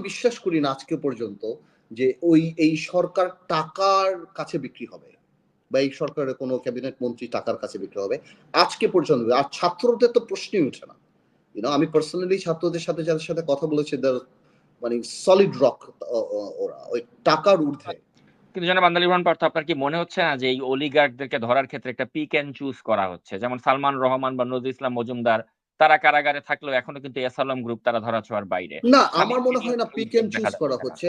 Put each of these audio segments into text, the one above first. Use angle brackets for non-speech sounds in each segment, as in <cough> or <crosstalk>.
বিশ্বাস করি না আজকে পর্যন্ত যে ওই, এই সরকার টাকার কাছে বিক্রি হবে বা এই সরকারের কোনো ক্যাবিনেট মন্ত্রী টাকার কাছে বিক্রি হবে। আজকে পর্যন্ত আর ছাত্রদের তো প্রশ্নই উঠে না। ইউনো আমি পার্সোনালি ছাত্রদের সাথে, যাদের সাথে কথা বলেছি মানে সলিড রক ওরা। ওই টাকার ঊর্ধ্বে। কিন্তু জনাব আন্দালি রহমান পার্থ, আপনার কি মনে হচ্ছে না যে এই অলিগার্ডদেরকে ধরার ক্ষেত্রে একটা পিক অ্যান্ড চুজ করা হচ্ছে? যেমন সালমান রহমান বা নজরুল ইসলাম মজুমদার তারা কারাগারে থাকলেও এখনও কিন্তু এসালাম গ্রুপ তারা ধরা ছোঁয়ার বাইরে। না আমার মনে হয় না একটু পিক এন্ড চুজ করা হচ্ছে।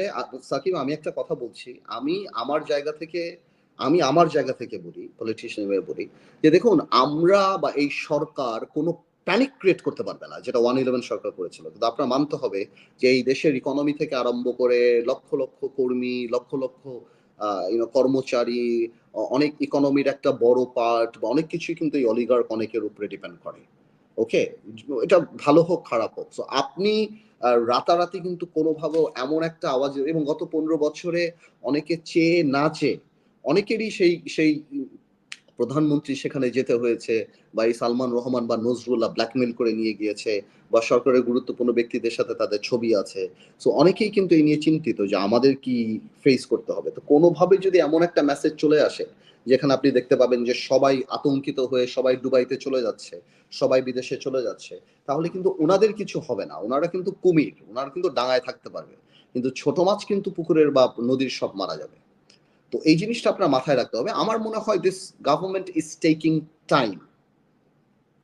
সাকিব আমি একটা কথা বলছি। আমি আমার জায়গা থেকে আমি আমার জায়গা থেকে বলি পলিটিশিয়ান বলি যে দেখুন আমরা বা এই সরকার কোনো প্যানিক ক্রিয়েট করতে পারবে না যেটা ওয়ান ইলেভেন সরকার করেছিল। কিন্তু আপনার মানতে হবে যে এই দেশের ইকোনমি থেকে আরম্ভ করে লক্ষ লক্ষ কর্মী লক্ষ লক্ষ কর্মচারী অনেক ইকোনমির একটা বড় পার্ট বা অনেক কিছুই কিন্তু এই অলিগার্ক অনেকের উপরে ডিপেন্ড করে। ওকে এটা ভালো হোক, খারাপ হোক। সো আপনি রাতারাতি কিন্তু কোনোভাবেও এমন একটা আওয়াজ এবং গত পনেরো বছরে অনেকে চেয়ে না চেয়ে অনেকেরই সেই সেই প্রধানমন্ত্রী সেখানে যেতে হয়েছে বা এই সালমান রহমান বা নজরুল্লাহ ব্ল্যাকমেল করে নিয়ে গিয়েছে বা সরকারের গুরুত্বপূর্ণ ব্যক্তিদের সাথে তাদের ছবি আছে। সো অনেকেই কিন্তু এই নিয়ে চিন্তিত যে আমাদের কি ফেস করতে হবে। তো কোনোভাবে যদি এমন একটা মেসেজ চলে আসে, যেখানে আপনি দেখতে পাবেন যে সবাই আতঙ্কিত হয়ে সবাই দুবাইতে চলে যাচ্ছে, সবাই বিদেশে চলে যাচ্ছে, তাহলে কিন্তু ওনাদের কিছু হবে না। ওনারা কিন্তু কুমির, ওনারা কিন্তু ডাঙায় থাকতে পারবে। কিন্তু ছোট মাছ কিন্তু পুকুরের বা নদীর সব মারা যাবে। তো এই জিনিসটা আপনার মাথায় রাখতে হবে। আমার মনে হয় this government is taking time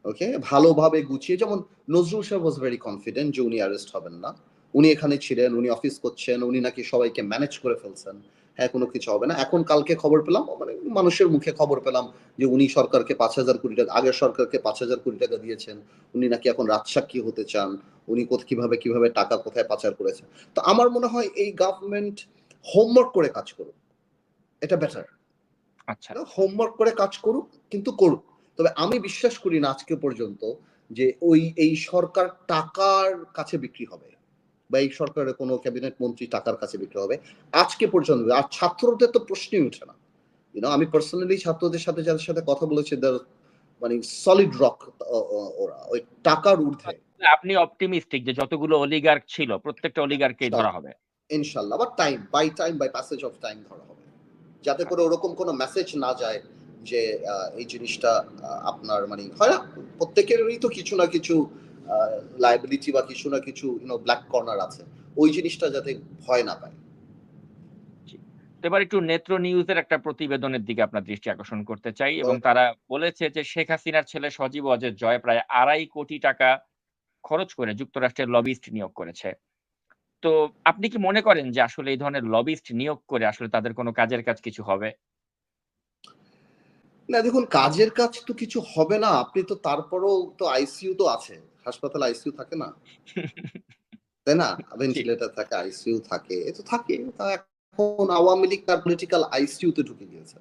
okay ভালোভাবে গুছিয়ে, যেমন নজরুল সাহেব ওয়াজ ভেরি কনফিডেন্ট যে উনি অ্যারেস্ট হবেন না। উনি এখানে ছিলেন, উনি অফিস করছেন, উনি নাকি সবাইকে ম্যানেজ করে ফেলছেন। হ্যাঁ কোনো কিছু হবে না। এখন কালকে খবর পেলাম মানে মানুষের মুখে খবর পেলাম যে উনি সরকারকে পাঁচ হাজার কোটি টাকা, আগের সরকারকে পাঁচ হাজার কোটি টাকা দিয়েছেন। উনি নাকি এখন রাজসাক্ষী হতে চান। উনি কীভাবে কীভাবে টাকা কোথায় পাচার করেছেন। তো আমার মনে হয় এই গভর্নমেন্ট হোমওয়ার্ক করে কাজ করুক। এটা বেটার আচ্ছা। হোমওয়ার্ক করে কাজ করুক কিন্তু করুক। তবে আমি বিশ্বাস করি না আজকে পর্যন্ত যে ওই এই সরকার টাকার কাছে বিক্রি হবে বা এই সরকারের কোনো ক্যাবিনেট মন্ত্রী টাকার কাছে বিক্রি হবে। আজকে পর্যন্ত আর ছাত্রদের তো প্রশ্নই উঠে না। ইউনো আমি পার্সোনালি ছাত্রদের সাথে যাদের সাথে কথা বলেছি মানে সলিড রক ওরা ওই টাকার ঊর্ধ্বে। আপনি অপটিমিস্টিক যে যতগুলো অলিগার্ক ছিল প্রত্যেকটা অলিগার্ককেই ধরা হবে। ইনশাল্লাহ আবার time by time by passage of time ধরা হবে। যাতে করে ওরকম কোনো মেসেজ না যায় যে এই জিনিসটা আপনার মানে হয় না প্রত্যেকেরই তো কিছু না কিছু লাইবিলিটি বা কিছু না কিছু ইউনো ব্ল্যাক কর্নার আছে। ওই জিনিসটা যাতে ভয় না পায়। এবার একটু নেত্র নিউজের একটা প্রতিবেদনের দিকে আপনার দৃষ্টি আকর্ষণ করতে চাই এবং তারা বলেছে যে শেখ হাসিনার ছেলে সজীব অজের জয় প্রায় আড়াই কোটি টাকা খরচ করে যুক্তরাষ্ট্রের লবিস্ট নিয়োগ করেছে। তো আপনি কি মনে করেন যে আসলে এই ধরনের লবিস্ট নিয়োগ করে আসলে তাদের কোনো কাজের কাজ কিছু হবে? না দেখুন কাজের কাজ তো কিছু হবে না। আপনি তো তারপরও তো আইসিইউ তো আছে। হাসপাতাল আইসিইউ থাকে না? <laughs> তাই না? ভেন্টিলেটর থাকে আইসিইউ থাকে এ তো থাকে তা এখন আওয়ামী লীগ তার পলিটিক্যাল আইসিইউ তে ঢুকে গিয়েছে।